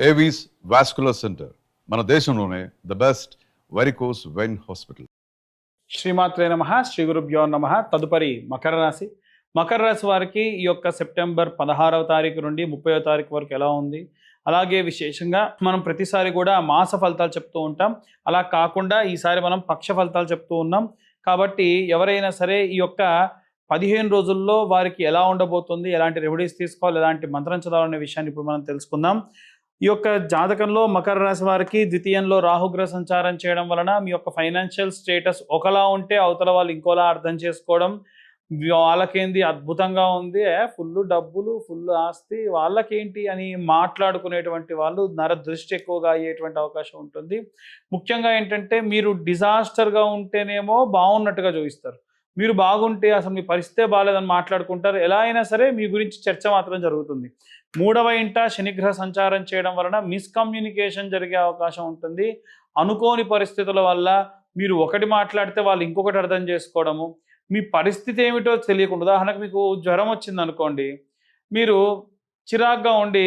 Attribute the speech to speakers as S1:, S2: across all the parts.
S1: Avis vascular centre మన దేశంలోనే the best varicose vein hospital
S2: శ్రీమాత్రే నమ శ్రీ గురుభ్యో నమ. తదుపరి మకర రాశి. మకర రాశి వారికి ఈ యొక్క సెప్టెంబర్ పదహారవ తారీఖు నుండి ముప్పైవ తారీఖు వరకు ఎలా ఉంది? అలాగే విశేషంగా మనం ప్రతిసారి కూడా మాస ఫలితాలు చెప్తూ ఉంటాం. అలా కాకుండా ఈసారి మనం పక్ష ఫలితాలు చెప్తూ ఉన్నాం. కాబట్టి ఎవరైనా సరే ఈ యొక్క పదిహేను రోజుల్లో వారికి ఎలా ఉండబోతుంది? ఎలాంటి రెమెడీస్ తీసుకోవాలి? ఎలాంటి మంత్రం చదవాలనే విషయాన్ని ఇప్పుడు మనం తెలుసుకుందాం. ఈ యొక్క జాతకంలో మకర రాశి వారికి ద్వితీయంలో రాహుగ్రహ సంచారం చేయడం వలన మీ యొక్క ఫైనాన్షియల్ స్టేటస్ ఒకలా ఉంటే అవతల వాళ్ళు ఇంకోలా అర్థం చేసుకోవడం వాళ్ళకేంది అద్భుతంగా ఉంది ఫుల్ డబ్బులు ఫుల్ ఆస్తి వాళ్ళకేంటి అని మాట్లాడుకునేటువంటి వాళ్ళు నర దృష్టి ఎక్కువగా అయ్యేటువంటి అవకాశం ఉంటుంది. ముఖ్యంగా ఏంటంటే మీరు డిజాస్టర్గా ఉంటేనేమో బాగున్నట్టుగా చూపిస్తారు. మీరు బాగుంటే అసలు మీ పరిస్థితే బాగాలేదని మాట్లాడుకుంటారు. ఎలా అయినా సరే మీ గురించి చర్చ మాత్రం జరుగుతుంది. మూడవ ఇంట శనిగ్రహ సంచారం చేయడం వలన మిస్కమ్యూనికేషన్ జరిగే అవకాశం ఉంటుంది. అనుకోని పరిస్థితుల వల్ల మీరు ఒకటి మాట్లాడితే వాళ్ళు ఇంకొకటి అర్థం చేసుకోవడము. మీ పరిస్థితి ఏమిటో తెలియకుండా ఉదాహరణకు మీకు జ్వరం వచ్చింది అనుకోండి. మీరు చిరాగ్గా ఉండి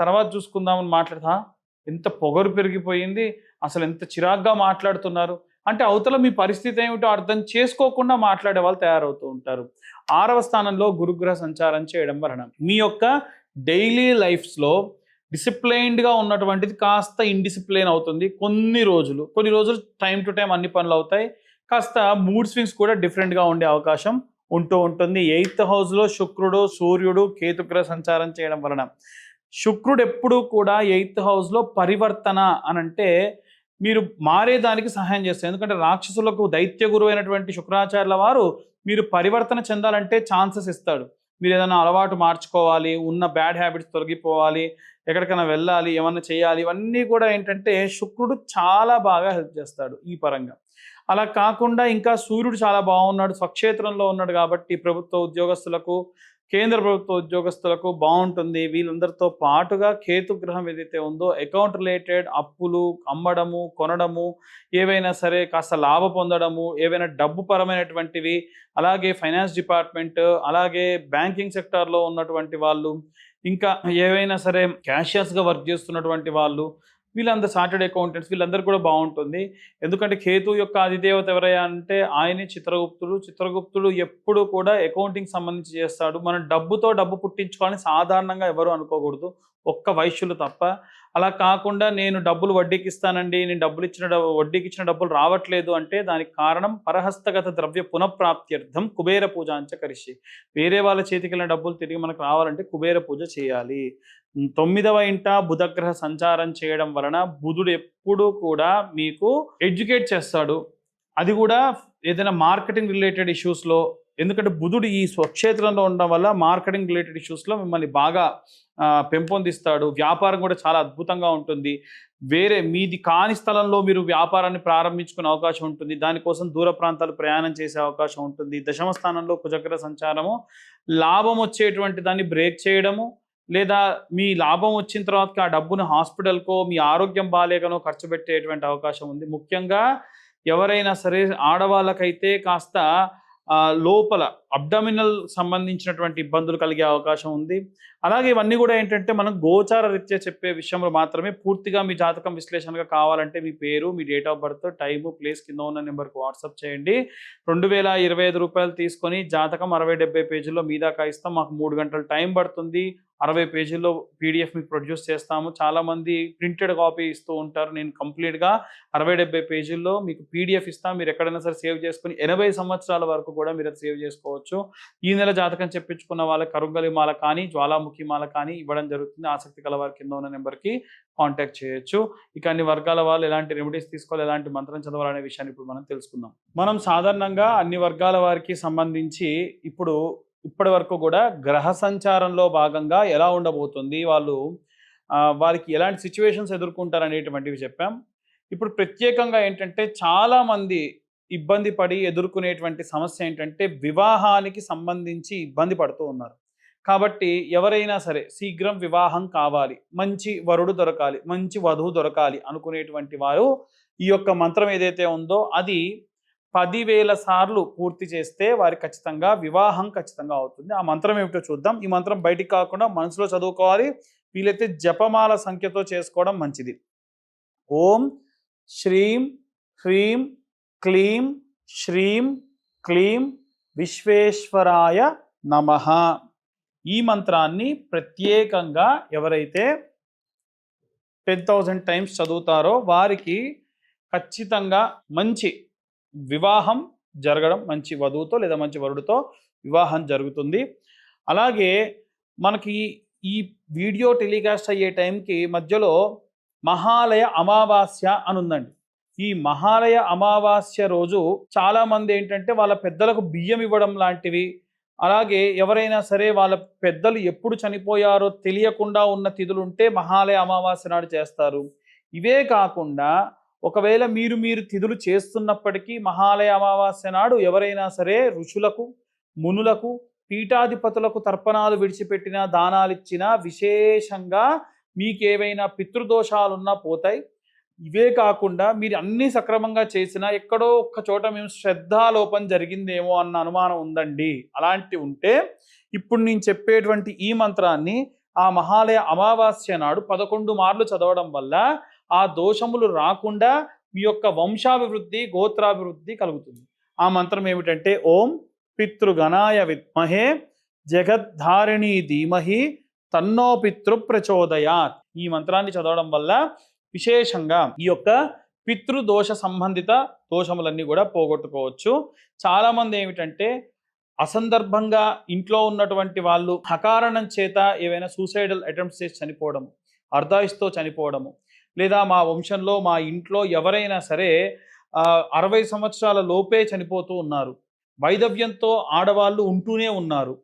S2: తర్వాత చూసుకుందామని మాట్లాడతా. ఎంత పొగరు పెరిగిపోయింది. అసలు ఎంత చిరాగ్గా మాట్లాడుతున్నారు. అంటే అవతల మీ పరిస్థితి ఏమిటో అర్థం చేసుకోకుండా మాట్లాడే వాళ్ళు తయారవుతూ ఉంటారు. ఆరవ స్థానంలో గురుగ్రహ సంచారం చేయడం వలన మీ యొక్క డైలీ లైఫ్స్లో డిసిప్లైన్డ్గా ఉన్నటువంటిది కాస్త ఇండిసిప్లైన్ అవుతుంది. కొన్ని రోజులు కొన్ని రోజులు టైం టు టైం అన్ని పనులు అవుతాయి. కాస్త మూడ్ స్వింగ్స్ కూడా డిఫరెంట్గా ఉండే అవకాశం ఉంటూ ఉంటుంది. ఎయిత్ హౌస్లో శుక్రుడు సూర్యుడు కేతుగ్రహ సంచారం చేయడం వలన శుక్రుడు ఎప్పుడూ కూడా ఎయిత్ హౌస్లో పరివర్తన అని అంటే మీరు మారేదానికి సహాయం చేస్తారు. ఎందుకంటే రాక్షసులకు దైత్య గురువు అయినటువంటి శుక్రాచార్యుల వారు మీరు పరివర్తన చెందాలంటే ఛాన్సెస్ ఇస్తాడు. మీరు ఏదైనా అలవాటు మార్చుకోవాలి ఉన్న బ్యాడ్ హ్యాబిట్స్ తొలగిపోవాలి ఎక్కడికైనా వెళ్ళాలి ఏమన్నా చేయాలి ఇవన్నీ కూడా ఏంటంటే శుక్రుడు చాలా బాగా హెల్ప్ చేస్తాడు ఈ పరంగా. అలా కాకుండా ఇంకా సూర్యుడు చాలా బాగున్నాడు స్వక్షేత్రంలో ఉన్నాడు కాబట్టి ప్రభుత్వ ఉద్యోగస్తులకు కేంద్ర ప్రభుత్వ ఉద్యోగస్తులకు బాగుంటుంది. వీళ్ళందరితో పాటుగా కేతు గ్రహం ఏదైతే ఉందో అకౌంట్ రిలేటెడ్ అప్పులు అమ్మడము కొనడము ఏవైనా సరే కాస్త లాభ పొందడము ఏవైనా డబ్బు పరమైనటువంటివి అలాగే ఫైనాన్స్ డిపార్ట్మెంట్ అలాగే బ్యాంకింగ్ సెక్టార్లో ఉన్నటువంటి వాళ్ళు ఇంకా ఏవైనా సరే క్యాషియర్స్గా వర్క్ చేస్తున్నటువంటి వాళ్ళు వీళ్ళందరూ చార్టెడ్ అకౌంటెంట్స్ వీళ్ళందరూ కూడా బాగుంటుంది. ఎందుకంటే కేతు యొక్క అధిదేవత ఎవరయ్యా అంటే ఆయనే చిత్రగుప్తుడు. చిత్రగుప్తుడు ఎప్పుడు కూడా అకౌంటింగ్ సంబంధించి చేస్తాడు. మనం డబ్బుతో డబ్బు పుట్టించుకోవాలని సాధారణంగా ఎవరు అనుకోకూడదు. ఒక్క వైశ్యులు తప్ప. అలా కాకుండా నేను డబ్బులు వడ్డీకి ఇస్తానండి నేను డబ్బులు ఇచ్చిన వడ్డీకి ఇచ్చిన డబ్బులు రావట్లేదు అంటే దానికి కారణం పరహస్తగత ద్రవ్య పునఃప్రాప్త్యర్థం కుబేర పూజ అంచకరిషి. వేరే వాళ్ళ చేతికి వెళ్ళిన డబ్బులు తిరిగి మనకు రావాలంటే కుబేర పూజ చేయాలి. తొమ్మిదవ ఇంట బుధగ్రహ సంచారం చేయడం వలన బుధుడు ఎప్పుడూ కూడా మీకు ఎడ్యుకేట్ చేస్తాడు. అది కూడా ఏదైనా మార్కెటింగ్ రిలేటెడ్ ఇష్యూస్లో ఎందుకంటే బుధుడు ఈ స్వక్షేత్రంలో ఉండడం వల్ల మార్కెటింగ్ రిలేటెడ్ ఇష్యూస్లో మిమ్మల్ని బాగా పెంపొందిస్తాడు. వ్యాపారం కూడా చాలా అద్భుతంగా ఉంటుంది. వేరే మీది కాని స్థలంలో మీరు వ్యాపారాన్ని ప్రారంభించుకునే అవకాశం ఉంటుంది. దానికోసం దూర ప్రాంతాలు ప్రయాణం చేసే అవకాశం ఉంటుంది. దశమ స్థానంలో కుజగ్ర సంచారము లాభం వచ్చేటువంటి దాన్ని బ్రేక్ చేయడము లేదా మీ లాభం వచ్చిన తర్వాత ఆ డబ్బును హాస్పిటల్కో మీ ఆరోగ్యం బాగాలేకనో ఖర్చు పెట్టేటువంటి అవకాశం ఉంది. ముఖ్యంగా ఎవరైనా సరే ఆడవాళ్ళకైతే కాస్త లోపల అబ్డమినల్ సంబంధించినటువంటి ఇబ్బందులు కలిగే అవకాశం ఉంది. అలాగే ఇవన్నీ కూడా ఏంటంటే మనం గోచార రీత్యా చెప్పే విషయంలో మాత్రమే పూర్తిగా మీ జాతకం విశ్లేషణగా కావాలంటే మీ పేరు మీ date of birth time place కింద ఉన్న నెంబర్కి వాట్సాప్ చేయండి. రెండు వేల ఇరవై ఐదు రూపాయలు తీసుకొని జాతకం అరవై డెబ్బై పేజీల్లో మీ దాకా ఇస్తాం. మాకు మూడు గంటలు టైం పడుతుంది. అరవై పేజీల్లో పీడిఎఫ్ మీకు ప్రొడ్యూస్ చేస్తాము. చాలామంది ప్రింటెడ్ కాపీ ఇస్తూ ఉంటారు. నేను కంప్లీట్గా అరవై డెబ్బై పేజీల్లో మీకు పీడిఎఫ్ ఇస్తాను మీరు ఎక్కడైనా సరే సేవ్ చేసుకుని ఎనభై సంవత్సరాల వరకు కూడా మీరు అది సేవ్ చేసుకోవచ్చు. ఈ నెల జాతకం చెప్పించుకున్న వాళ్ళకి కరుంగలి మాల కానీ జ్వాలాముఖి మాల కానీ ఇవ్వడం జరుగుతుంది. ఆసక్తి కల వారి కింద ఉన్న నెంబర్కి కాంటాక్ట్ చేయొచ్చు. ఇక అన్ని వర్గాల వాళ్ళు ఎలాంటి రెమెడీస్ తీసుకోవాలి ఎలాంటి మంత్రం చదవాలనే విషయాన్ని ఇప్పుడు మనం తెలుసుకుందాం. మనం సాధారణంగా అన్ని వర్గాల వారికి సంబంధించి ఇప్పుడు ఇప్పటి వరకు కూడా గ్రహ సంచారంలో భాగంగా ఎలా ఉండబోతుంది వాళ్ళు వారికి ఎలాంటి సిచ్యువేషన్స్ ఎదుర్కొంటారు అనేటువంటివి చెప్పాం. ఇప్పుడు ప్రత్యేకంగా ఏంటంటే చాలామంది ఇబ్బంది పడి ఎదుర్కొనేటువంటి సమస్య ఏంటంటే వివాహానికి సంబంధించి ఇబ్బంది పడుతూ ఉన్నారు. కాబట్టి ఎవరైనా సరే శీఘ్రం వివాహం కావాలి. మంచి వరుడు దొరకాలి మంచి వధువు దొరకాలి అనుకునేటువంటి వారు ఈ యొక్క మంత్రం ఏదైతే ఉందో అది పదివేల సార్లు పూర్తి చేస్తే వారి ఖచ్చితంగా వివాహం ఖచ్చితంగా అవుతుంది. ఆ మంత్రం ఏమిటో చూద్దాం. ఈ మంత్రం బయటికి కాకుండా మనసులో చదువుకోవాలి. వీలైతే జపమాల సంఖ్యతో చేసుకోవడం మంచిది. ఓం శ్రీం హ్రీం క్లీం శ్రీం క్లీం విశ్వేశ్వరాయ నమ. ఈ మంత్రాన్ని ప్రత్యేకంగా ఎవరైతే టెన్ థౌజండ్ టైమ్స్ చదువుతారో వారికి ఖచ్చితంగా మంచి వివాహం జరగడం మంచి వధువుతో లేదా మంచి వరుడితో వివాహం జరుగుతుంది. అలాగే మనకి ఈ వీడియో టెలికాస్ట్ అయ్యే టైంకి మధ్యలో మహాలయ అమావాస్య అని ఉందండి ఈ మహాలయ అమావాస్య రోజు చాలా మంది ఏంటంటే వాళ్ళ పెద్దలకు బియ్యం ఇవ్వడం లాంటివి. అలాగే ఎవరైనా సరే వాళ్ళ పెద్దలు ఎప్పుడు చనిపోయారో తెలియకుండా ఉన్న తిథులు ఉంటే మహాలయ అమావాస్య నాడు చేస్తారు. ఇవే కాకుండా ఒకవేళ మీరు మీరు తిథులు చేస్తున్నప్పటికీ మహాలయ అమావాస్య నాడు ఎవరైనా సరే ఋషులకు మునులకు పీఠాధిపతులకు తర్పణాలు విడిచిపెట్టిన దానాలిచ్చినా విశేషంగా విశేషంగా మీకేవైనా పితృదోషాలున్నా పోతాయి. ఇవే కాకుండా మీరు అన్ని సక్రమంగా చేసినా ఎక్కడో ఒక్క చోట మేము శ్రద్ధాలోపం జరిగిందేమో అన్న అనుమానం ఉందండి. అలాంటి ఉంటే ఇప్పుడు నేను చెప్పేటువంటి ఈ మంత్రాన్ని ఆ మహాలయ అమావాస్య నాడు పదకొండు మార్లు చదవడం వల్ల ఆ దోషములు రాకుండా మీ యొక్క వంశాభివృద్ధి గోత్రాభివృద్ధి కలుగుతుంది. ఆ మంత్రం ఏమిటంటే ఓం పితృగణాయ విద్మహే జగద్ధారిణి ధీమహి తన్నో పితృ ప్రచోదయాత్. ఈ మంత్రాన్ని చదవడం వల్ల విశేషంగా ఈ యొక్క పితృదోష సంబంధిత దోషములన్నీ కూడా పోగొట్టుకోవచ్చు. చాలామంది ఏమిటంటే అసందర్భంగా ఇంట్లో ఉన్నటువంటి వాళ్ళు అకారణం చేత ఏవైనా సూసైడల్ అటెంప్ట్స్ చేసి చనిపోవడం అర్ధాయిస్తో చనిపోవడము లేదా మా వంశంలో మా ఇంట్లో ఎవరైనా సరే అరవై సంవత్సరాల లోపే చనిపోతూ ఉన్నారు. వైదవ్యంతో ఆడవాళ్ళు ఉంటూనే ఉన్నారు.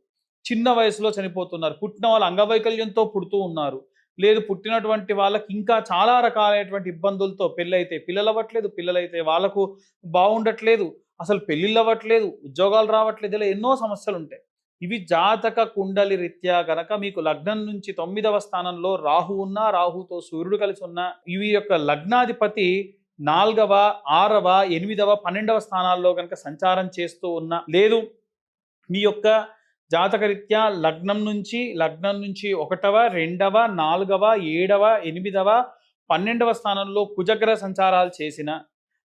S2: చిన్న వయసులో చనిపోతున్నారు. పుట్టిన వాళ్ళు అంగవైకల్యంతో పుడుతూ ఉన్నారు. లేదు పుట్టినటువంటి వాళ్ళకి ఇంకా చాలా రకాలైనటువంటి ఇబ్బందులతో పెళ్ళైతే పిల్లలు అవ్వట్లేదు పిల్లలైతే వాళ్ళకు బాగుండట్లేదు అసలు పెళ్ళిళ్ళు అవ్వట్లేదు ఉద్యోగాలు రావట్లేదు ఇలా ఎన్నో సమస్యలు ఉంటాయి ఇవి జాతక కుండలి రీత్యా గనక మీకు లగ్నం నుంచి తొమ్మిదవ స్థానంలో రాహు ఉన్నా రాహుతో సూర్యుడు కలిసి ఉన్నా ఇవి యొక్క లగ్నాధిపతి నాలుగవ ఆరవ ఎనిమిదవ పన్నెండవ స్థానాల్లో కనుక సంచారం చేస్తూ ఉన్నా లేదు మీ యొక్క జాతకరీత్యా లగ్నం నుంచి లగ్నం నుంచి ఒకటవ రెండవ నాలుగవ ఏడవ ఎనిమిదవ పన్నెండవ స్థానంలో కుజగ్ర సంచారాలు చేసిన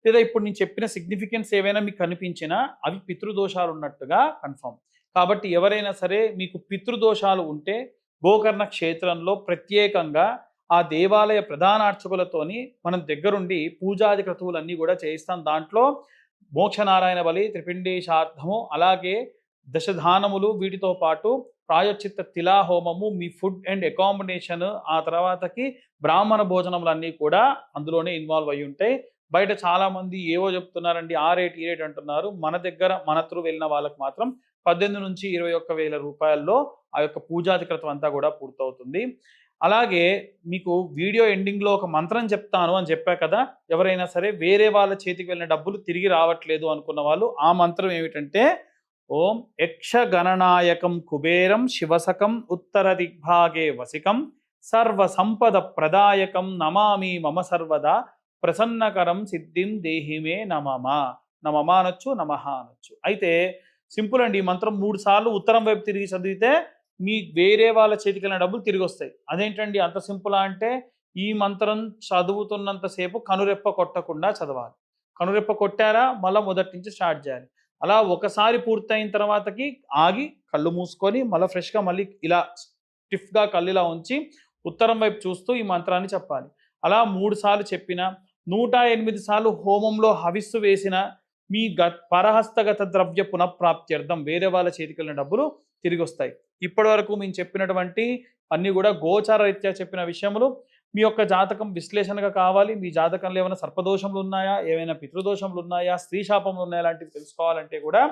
S2: లేదా ఇప్పుడు నేను చెప్పిన సిగ్నిఫికెన్స్ ఏవైనా మీకు కనిపించినా అవి పితృదోషాలు ఉన్నట్టుగా కన్ఫర్మ్ కాబట్టి ఎవరైనా సరే మీకు పితృదోషాలు ఉంటే గోకర్ణ క్షేత్రంలో ప్రత్యేకంగా ఆ దేవాలయ ప్రధానార్చకులతోని మనం దగ్గరుండి పూజాది క్రతువులన్నీ కూడా చేయిస్తాం. దాంట్లో మోక్షనారాయణ బలి త్రిపిండేశార్థము అలాగే దశధానములు వీటితో పాటు ప్రాయశ్చిత్త తిలా హోమము మీ ఫుడ్ అండ్ అకామిడేషన్ ఆ తర్వాతకి బ్రాహ్మణ భోజనములన్నీ కూడా అందులోనే ఇన్వాల్వ్ అయి ఉంటాయి. బయట చాలామంది ఏవో చెప్తున్నారండి ఆ రేట్ ఈ రేట్ అంటున్నారు. మన దగ్గర మన త్రూ వెళ్ళిన వాళ్ళకి మాత్రం పద్దెనిమిది నుంచి ఇరవై ఒక్క వేల రూపాయల్లో ఆ యొక్క పూజాధికృతం అంతా కూడా పూర్తవుతుంది. అలాగే మీకు వీడియో ఎండింగ్లో ఒక మంత్రం చెప్తాను అని చెప్పా కదా ఎవరైనా సరే వేరే వాళ్ళ చేతికి వెళ్ళిన డబ్బులు తిరిగి రావట్లేదు అనుకున్న వాళ్ళు ఆ మంత్రం ఏమిటంటే ఓం యక్షగణనాయకం కుబేరం శివసకం ఉత్తర దిగ్భాగే వసికం సర్వ సంపద ప్రదాయకం నమామి మమ సర్వదా ప్రసన్నకరం సిద్ధిం దేహిమే నమమ. నమమ అనొచ్చు నమః అనొచ్చు. అయితే సింపుల్ అండి ఈ మంత్రం మూడు సార్లు ఉత్తరం వైపు తిరిగి చదివితే మీ వేరే వాళ్ళ చేతికి వెళ్ళిన డబ్బులు తిరిగి వస్తాయి. అదేంటండి అంత సింపులా అంటే ఈ మంత్రం చదువుతున్నంతసేపు కనురెప్ప కొట్టకుండా చదవాలి. కనురెప్ప కొట్టారా? మళ్ళీ మొదటి నుంచి స్టార్ట్ చేయాలి. అలా ఒకసారి పూర్తయిన తర్వాతకి ఆగి కళ్ళు మూసుకొని మళ్ళీ ఫ్రెష్గా మళ్ళీ ఇలా స్టిఫ్గా కళ్ళు ఇలా ఉంచి ఉత్తరం వైపు చూస్తూ ఈ మంత్రాన్ని చెప్పాలి. అలా మూడు సార్లు చెప్పిన నూట ఎనిమిది సార్లు హోమంలో హవిస్సు వేసిన మీ గ పరహస్తగత ద్రవ్య పునఃప్రాప్త్యర్థం వేరే వాళ్ళ చేతికి వెళ్ళిన డబ్బులు తిరిగి వస్తాయి. ఇప్పటి వరకు మేము చెప్పినటువంటి అన్నీ కూడా గోచార రీత్యా చెప్పిన విషయములు మీ యొక్క జాతకం విశ్లేషణగా కావాలి. మీ జాతకంలో ఏమైనా సర్పదోషములు ఉన్నాయా? ఏమైనా పితృదోషములు ఉన్నాయా? స్త్రీ శాపములు ఉన్నాయా? లాంటివి తెలుసుకోవాలంటే కూడా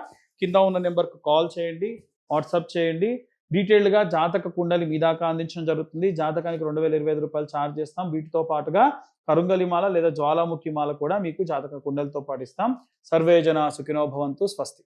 S2: కింద ఉన్న నెంబర్కు కాల్ చేయండి. వాట్సాప్ చేయండి. డీటెయిల్డ్గా జాతక కుండలి మీ దాకా అందించడం జరుగుతుంది. జాతకానికి రెండు వేల ఇరవై ఐదు రూపాయలు ఛార్జ్ చేస్తాం. వీటితో పాటుగా కరుంగలిమాల లేదా జ్వాలాముఖి మాల కూడా మీకు జాతక కుండలితో పాటిస్తాం. సర్వేజన సుఖినో భవంతు. స్వస్తి.